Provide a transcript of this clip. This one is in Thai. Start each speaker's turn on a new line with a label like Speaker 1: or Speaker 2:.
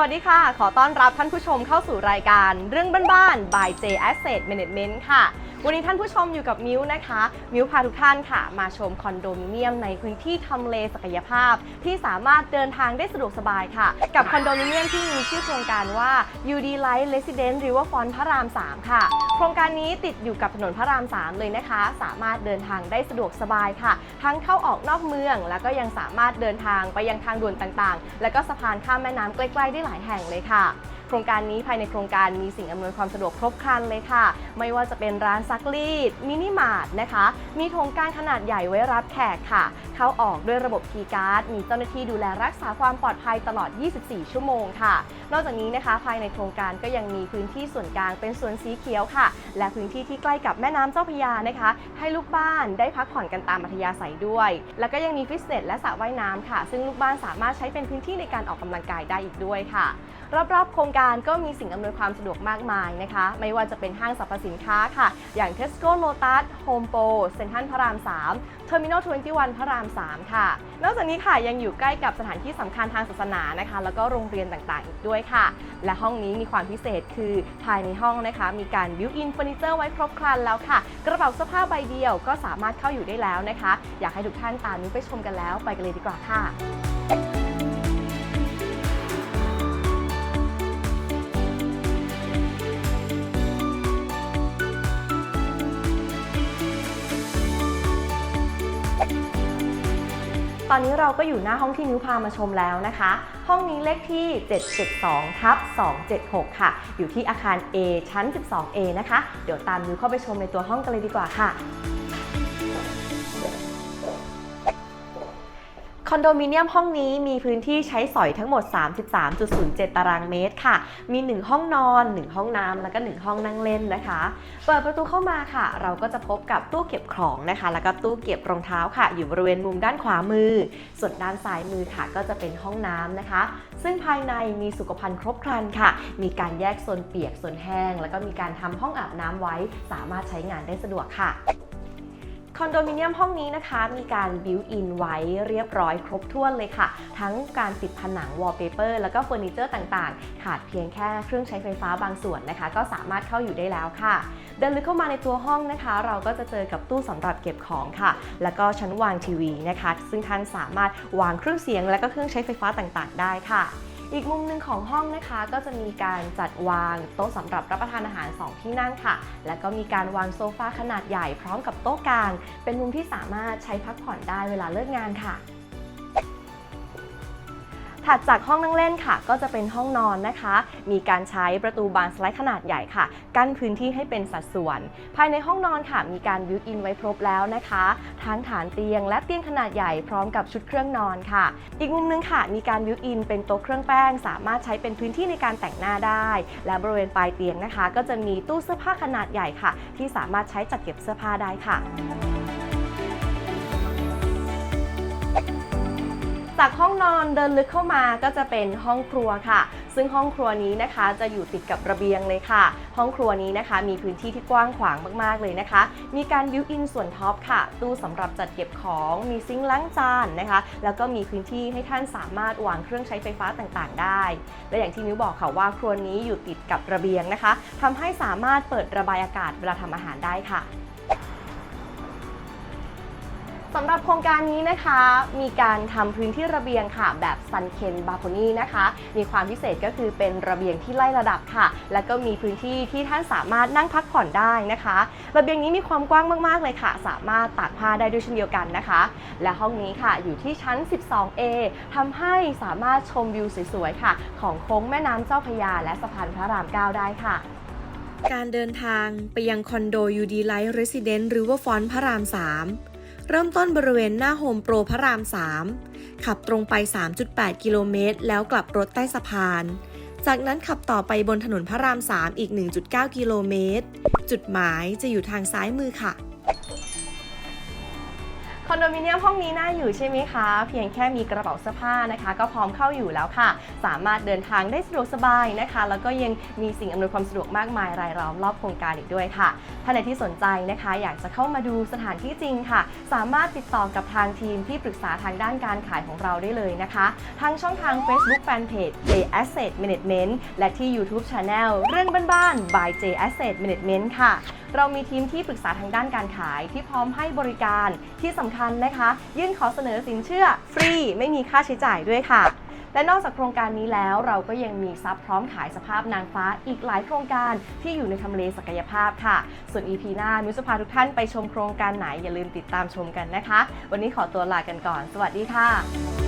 Speaker 1: วัสดีค่ะ ขอต้อนรับท่านผู้ชมเข้าสู่รายการเรื่องบ้านๆ by J Asset Management ค่ะ วันนี้ท่านผู้ชมอยู่กับมิวนะคะ มิวพาทุกท่านค่ะ มาชมคอนโดมิเนียมในพื้นที่ทำเลศักยภาพ ที่สามารถเดินทางได้สะดวกสบายค่ะ กับคอนโดมิเนียมที่มีชื่อโครงการว่า UD Light Residence Riverfront พระราม 3 ค่ะ โครงการนี้ติดอยู่กับถนนพระราม 3 เลยนะคะ สามารถเดินทางได้สะดวกสบายค่ะ ทั้งเข้าออกนอกเมือง แล้วก็ยังสามารถเดินทางไปยังทางด่วนต่างๆ และก็สะพานข้ามแม่น้ำใกล้ๆได้หลายแห่งเลยค่ะ โครงการนี้ภายในโครงการมีสิ่งอำนวยความสะดวกครบครันเลยค่ะ ไม่ว่าจะเป็นร้านซักรีดมินิมาร์ทนะคะ มีโครงการขนาดใหญ่ไว้รับแขกค่ะ เข้าออกด้วยระบบคีย์การ์ด มีเจ้าหน้าที่ดูแลรักษาความปลอดภัยตลอด 24 ชั่วโมงค่ะ นอกจากนี้นะคะ ภายในโครงการก็ยังมีพื้นที่ส่วนกลางเป็นสวนสีเขียวค่ะ และพื้นที่ที่ใกล้กับแม่น้ำเจ้าพยานะคะ ให้ลูกบ้านได้พักผ่อนกันตามอัธยาศัยด้วย แล้วก็ยังมีฟิตเนสและสระว่ายน้ำค่ะ ซึ่งลูกบ้านสามารถใช้เป็นพื้นที่ในการออกกำลังกายได้อีกด้วยค่ะ รอบๆ โครงการก็มีสิ่งอำนวยความสะดวกมากมายนะคะ ไม่ว่าจะเป็นห้างสรรพสินค้าค่ะ อย่าง Tesco Lotus Home Pro เซ็นทรัลพระราม 3 Terminal 21 พระราม 3 ค่ะ นอกจากนี้ค่ะยังอยู่ใกล้กับสถานที่สำคัญทางศาสนานะคะ แล้วก็โรงเรียนต่างๆ อีกด้วยค่ะ และห้องนี้มีความพิเศษคือภายในห้องนะคะ มีการบิวอินเฟอร์นิเจอร์ไว้ครบครันแล้วค่ะ กระเป๋าเสื้อผ้าใบเดียวก็สามารถเข้าอยู่ได้แล้วนะคะ อยากให้ทุกท่านตามนี้ไปชมกันแล้วไปกันเลยดีกว่าค่ะ ตอนนี้เราก็อยู่หน้าห้องที่มิ้วพามาชมแล้วนะคะ ห้องนี้เลขที่ 772ทับ276 ค่ะ อยู่ที่อาคาร A ชั้น 12A นะคะ เดี๋ยวตามมิ้วเข้าไปชมในตัวห้องกันเลยดีกว่าค่ะ คอนโดมิเนียมห้องนี้มีพื้นที่ใช้สอยทั้งหมด 33.07 ตารางเมตรค่ะ มี 1 ห้องนอน 1 ห้องน้ำแล้วก็ 1 ห้องนั่งเล่นนะคะ เปิดประตูเข้ามาค่ะ เราก็จะพบกับตู้เก็บของนะคะ แล้วก็ตู้เก็บรองเท้าค่ะ อยู่บริเวณมุมด้านขวามือ ส่วนด้านซ้ายมือค่ะ ก็จะเป็นห้องน้ำนะคะ ซึ่งภายในมีสุขภัณฑ์ครบครันค่ะ มีการแยกโซนเปียกโซนแห้ง แล้วก็มีการทำห้องอาบน้ำไว้ สามารถใช้งานได้สะดวกค่ะ คอนโดมิเนียมห้องนี้นะคะ มีการบิวอินไว้เรียบร้อยครบถ้วนเลยค่ะ ทั้งการติดผนังวอลเปเปอร์แล้วก็เฟอร์นิเจอร์ต่างๆ ขาดเพียงแค่เครื่องใช้ไฟฟ้าบางส่วนนะคะ ก็สามารถเข้าอยู่ได้แล้วค่ะ เดินลึกเข้ามาในตัวห้องนะคะ เราก็จะเจอกับตู้สำหรับเก็บของค่ะ แล้วก็ชั้นวางทีวีนะคะ ซึ่งท่านสามารถวางเครื่องเสียงและก็เครื่องใช้ไฟฟ้าต่างๆ ได้ค่ะ อีกมุมหนึ่งของห้องนะคะก็จะมีการจัดวางโต๊ะสำหรับรับประทานอาหาร 2 ที่นั่งค่ะ แล้วก็มีการวางโซฟาขนาดใหญ่พร้อมกับโต๊ะกลาง เป็นมุมที่สามารถใช้พักผ่อนได้เวลาเลิกงานค่ะ ถัดจากห้องนั่งเล่นค่ะ ก็จะเป็นห้องนอนนะคะ มีการใช้ประตูบานสไลด์ขนาดใหญ่ค่ะ กั้นพื้นที่ให้เป็นสัดส่วน ภายในห้องนอนค่ะ มีการบิวอินไว้ครบแล้วนะคะ ทั้งฐานเตียงและเตียงขนาดใหญ่พร้อมกับชุดเครื่องนอนค่ะ อีกมุมหนึงค่ะ มีการบิวอินเป็นโต๊ะเครื่องแป้ง สามารถใช้เป็นพื้นที่ในการแต่งหน้าได้ และบริเวณปลายเตียงนะคะ ก็จะมีตู้เสื้อผ้าขนาดใหญ่ค่ะ ที่สามารถใช้จัดเก็บเสื้อผ้าได้ค่ะ จากห้องนอนเดินลึกเข้ามาก็จะเป็นห้องครัวค่ะ ซึ่งห้องครัวนี้นะคะจะอยู่ติดกับระเบียงเลยค่ะ ห้องครัวนี้นะคะ มีพื้นที่ที่กว้างขวางมากๆเลยนะคะ มีการบิวอินส่วนท็อปค่ะ ตู้สำหรับจัดเก็บของมีซิงค์ล้างจานนะคะ แล้วก็มีพื้นที่ให้ท่านสามารถวางเครื่องใช้ไฟฟ้าต่างๆ ได้ และอย่างที่มิวบอกค่ะว่าครัวนี้อยู่ติดกับระเบียงนะคะทำให้สามารถเปิดระบายอากาศเวลาทำอาหารได้ค่ะ สำหรับโครงการนี้นะคะ มีการทำพื้นที่ระเบียงค่ะ แบบซันเคนบา c คนี่นะคะ มีความพิเศษก็คือเป็นระเบียงที่ไล่ระดับค่ะ แล้วก็มีพื้นที่ที่ท่านสามารถนั่งพักผ่อนได้นะคะ ระเบียงนี้มีความกว้างมากๆเลยค่ะ สามารถตากผ้าได้ด้วยเช่นเดียวกันนะคะ และห้องนี้ค่ะอยู่ที่ชั้น 12A ทำให้สามารถชมวิวสวยๆค่ะ ของโค้งแม่น้ำเจ้าพยา และสะพานพระราม 9 ได้ค่ะ
Speaker 2: การเดินทางไปยังคอนโด UD Light Residence Riverfront พระราม 3 เริ่มต้นบริเวณหน้าโฮมโปรพระราม 3 ขับตรงไป 3.8 กิโลเมตร แล้วกลับรถใต้สะพาน จากนั้นขับต่อไปบนถนนพระราม 3 อีก 1.9 กิโลเมตร จุดหมายจะอยู่ทางซ้ายมือค่ะ
Speaker 1: คอนโดมิเนียมห้องนี้น่าอยู่ใช่ไหมคะ เพียงแค่มีกระเป๋าเสื้อผ้านะคะ ก็พร้อมเข้าอยู่แล้วค่ะ สามารถเดินทางได้สะดวกสบายนะคะ แล้วก็ยังมีสิ่งอำนวยความสะดวกมากมายรายล้อมรอบโครงการอีกด้วยค่ะท่านใดที่สนใจนะคะ อยากจะเข้ามาดูสถานที่จริงค่ะ สามารถติดต่อกับทางทีมที่ปรึกษาทางด้านการขายของเราได้เลยนะคะทั้งช่องทาง Facebook Fanpage J Asset Management และที่ YouTube Channel เรื่องบ้านๆ by J Asset Management ค่ะ เรามีทีมที่ปรึกษาทางด้านการขายที่พร้อมให้บริการที่สำคัญนะคะ ยื่นขอเสนอสินเชื่อฟรีไม่มีค่าใช้จ่ายด้วยค่ะ และนอกจากโครงการนี้แล้วเราก็ยังมีซับพร้อมขายสภาพนางฟ้าอีกหลายโครงการที่อยู่ในทำเลศักยภาพค่ะ ส่วน EP หน้ามิวจะพาทุกท่านไปชมโครงการไหนอย่าลืมติดตามชมกันนะคะ วันนี้ขอตัวลากันก่อน สวัสดีค่ะ